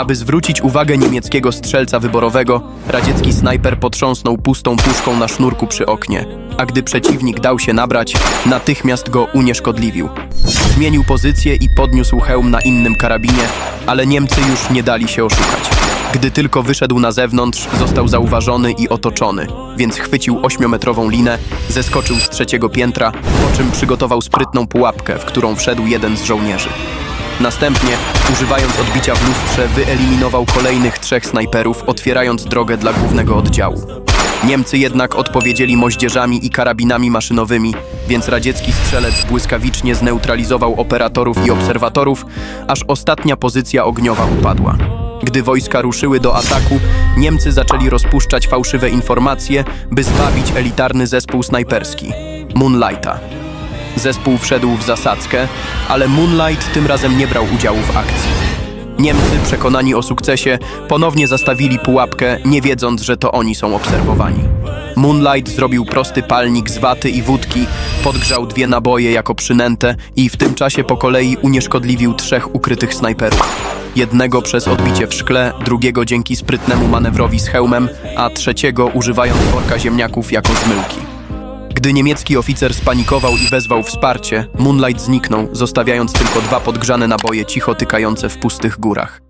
Aby zwrócić uwagę niemieckiego strzelca wyborowego, radziecki snajper potrząsnął pustą puszką na sznurku przy oknie, a gdy przeciwnik dał się nabrać, natychmiast go unieszkodliwił. Zmienił pozycję i podniósł hełm na innym karabinie, ale Niemcy już nie dali się oszukać. Gdy tylko wyszedł na zewnątrz, został zauważony i otoczony, więc chwycił ośmiometrową linę, zeskoczył z trzeciego piętra, po czym przygotował sprytną pułapkę, w którą wszedł jeden z żołnierzy. Następnie, używając odbicia w lustrze, wyeliminował kolejnych trzech snajperów, otwierając drogę dla głównego oddziału. Niemcy jednak odpowiedzieli moździerzami i karabinami maszynowymi, więc radziecki strzelec błyskawicznie zneutralizował operatorów i obserwatorów, aż ostatnia pozycja ogniowa upadła. Gdy wojska ruszyły do ataku, Niemcy zaczęli rozpuszczać fałszywe informacje, by zwabić elitarny zespół snajperski Moonlighta. Zespół wszedł w zasadzkę, ale Moonlight tym razem nie brał udziału w akcji. Niemcy, przekonani o sukcesie, ponownie zastawili pułapkę, nie wiedząc, że to oni są obserwowani. Moonlight zrobił prosty palnik z waty i wódki, podgrzał dwie naboje jako przynętę i w tym czasie po kolei unieszkodliwił trzech ukrytych snajperów. Jednego przez odbicie w szkle, drugiego dzięki sprytnemu manewrowi z hełmem, a trzeciego używając worka ziemniaków jako zmyłki. Gdy niemiecki oficer spanikował i wezwał wsparcie, Moonlight zniknął, zostawiając tylko dwa podgrzane naboje cicho tykające w pustych górach.